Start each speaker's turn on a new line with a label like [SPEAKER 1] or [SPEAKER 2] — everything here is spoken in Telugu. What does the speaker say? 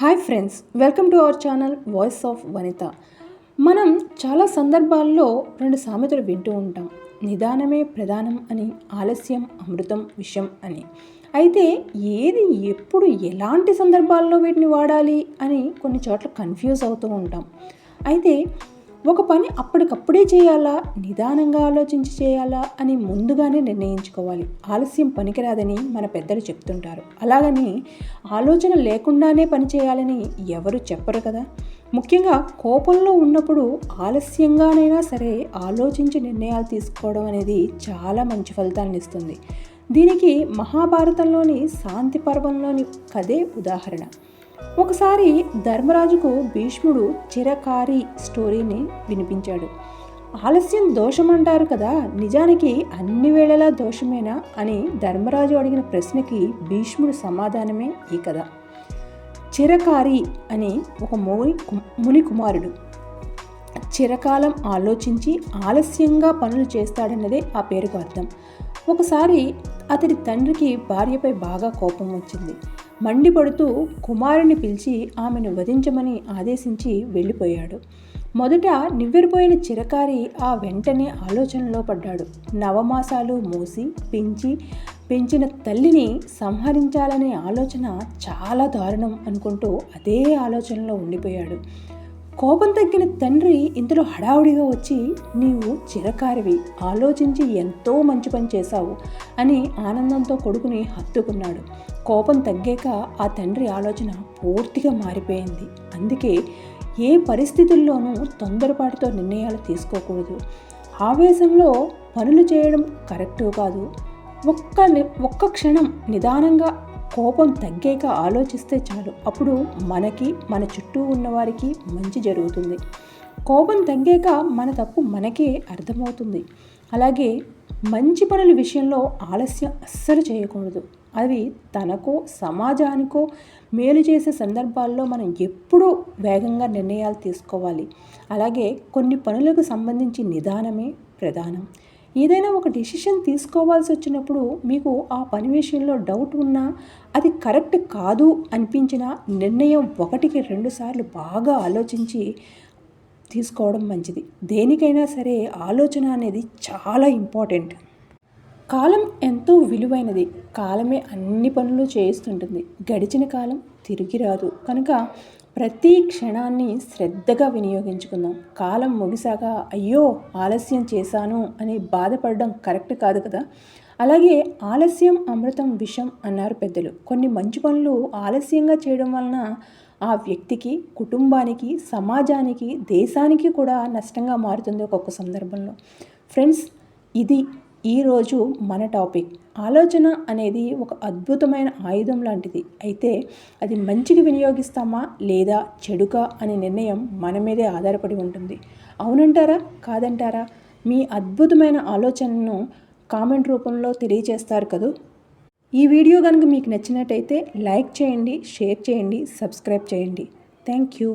[SPEAKER 1] Hi friends welcome to our channel voice of Vanitha. మనం చాలా సందర్భాల్లో రెండు సామెతలు వింటూ ఉంటాం. నిదానమే ప్రధానం అని ఆలస్యం అమృతం విషం అని. అయితే ఏది ఎప్పుడు ఎలాంటి సందర్భాల్లో వీటిని వాడాలి అని కొన్ని చోట్ల కన్ఫ్యూజ్ అవుతూ ఉంటాం. అయితే ఒక పని అప్పటికప్పుడే చేయాలా? నిదానంగా ఆలోచించి చేయాలా? అని ముందుగానే నిర్ణయించుకోవాలి. ఆలస్యం పనికిరాదని మన పెద్దలు చెప్తుంటారు. అలాగని ఆలోచన లేకుండానే పని చేయాలని ఎవరు చెప్పరు కదా? ముఖ్యంగా కోపంలో ఉన్నప్పుడు ఆలస్యంగానైనా సరే ఆలోచించి నిర్ణయాలు తీసుకోవడం అనేది చాలా మంచి ఫలితాలను ఇస్తుంది. దీనికి మహాభారతంలోని శాంతి పర్వంలోని కథే ఉదాహరణ. ఒకసారి ధర్మరాజుకు భీష్ముడు చిరకారి స్టోరీని వినిపించాడు. ఆలస్యం దోషం అంటారు కదా నిజానికి అన్ని వేళలా దోషమేనా అని ధర్మరాజు అడిగిన ప్రశ్నకి భీష్ముడు సమాధానమే ఈ కథ. చిరకారి అని ఒక ముని ముని కుమారుడు. చిరకాలం ఆలోచించి ఆలస్యంగా పనులు చేస్తాడన్నదే ఆ పేరుకు అర్థం. ఒకసారి అతడి తండ్రికి భార్యపై బాగా కోపం వచ్చింది. మండిపడుతూ కుమారుని పిలిచి ఆమెను వధించమని ఆదేశించి వెళ్ళిపోయాడు. మొదట నివ్వెరిపోయిన చిరకారి ఆ వెంటనే ఆలోచనలో పడ్డాడు. నవమాసాలు మూసి పెంచి పెంచిన తల్లిని సంహరించాలనే ఆలోచన చాలా దారుణం అనుకుంటూ అదే ఆలోచనలో ఉండిపోయాడు. కోపం తగ్గిన తండ్రి ఇంతలో హడావుడిగా వచ్చి నీవు చిరకారివి ఆలోచించి ఎంతో మంచి పని చేశావు అని ఆనందంతో కొడుకుని హత్తుకున్నాడు. కోపం తగ్గాక ఆ తండ్రి ఆలోచన పూర్తిగా మారిపోయింది. అందుకే ఏ పరిస్థితుల్లోనూ తొందరపాటుతో నిర్ణయాలు తీసుకోకూడదు. ఆవేశంలో పనులు చేయడం కరెక్టు కాదు. ఒక్క ఒక్క క్షణం నిదానంగా కోపం తగ్గాక ఆలోచిస్తే చాలు. అప్పుడు మనకి మన చుట్టూ ఉన్నవారికి మంచి జరుగుతుంది. కోపం తగ్గాక మన తప్పు మనకే అర్థమవుతుంది. అలాగే మంచి పనుల విషయంలో ఆలస్యం అస్సలు చేయకూడదు. అవి తనకో సమాజానికో మేలు చేసే సందర్భాల్లో మనం ఎప్పుడూ వేగంగా నిర్ణయాలు తీసుకోవాలి. అలాగే కొన్ని పనులకు సంబంధించి నిదానమే ప్రధానం. ఏదైనా ఒక డిసిషన్ తీసుకోవాల్సి వచ్చినప్పుడు మీకు ఆ పని విషయంలో డౌట్ ఉన్నా అది కరెక్ట్ కాదు అనిపించిన నిర్ణయం ఒకటికి రెండుసార్లు బాగా ఆలోచించి తీసుకోవడం మంచిది. దేనికైనా సరే ఆలోచన అనేది చాలా ఇంపార్టెంట్ కాలం ఎంతో విలువైనది. కాలమే అన్ని పనులు చేయిస్తుంటుంది. గడిచిన కాలం తిరిగి రాదు. కనుక ప్రతి క్షణాన్ని శ్రద్ధగా వినియోగించుకుందాం. కాలం ముగిసాక అయ్యో ఆలస్యం చేశాను అని బాధపడడం కరెక్ట్ కాదు కదా. అలాగే ఆలస్యం అమృతం విషం అన్నారు పెద్దలు. కొన్ని మంచి పనులు ఆలస్యంగా చేయడం వలన ఆ వ్యక్తికి కుటుంబానికి సమాజానికి దేశానికి కూడా నష్టంగా మారుతుంది ఒక్కొక్క సందర్భంలో. ఫ్రెండ్స్ ఇది ఈరోజు మన టాపిక్. ఆలోచన అనేది ఒక అద్భుతమైన ఆయుధం లాంటిది. అయితే అది మంచికి వినియోగిస్తామా లేదా చెడుగా అనే నిర్ణయం మన మీదే ఆధారపడి ఉంటుంది. అవునంటారా? కాదంటారా? మీ అద్భుతమైన ఆలోచనను కామెంట్ రూపంలో తెలియజేస్తారు కదూ? ఈ వీడియో కనుక మీకు నచ్చినట్టయితే లైక్ చేయండి షేర్ చేయండి సబ్స్క్రైబ్ చేయండి. Thank you.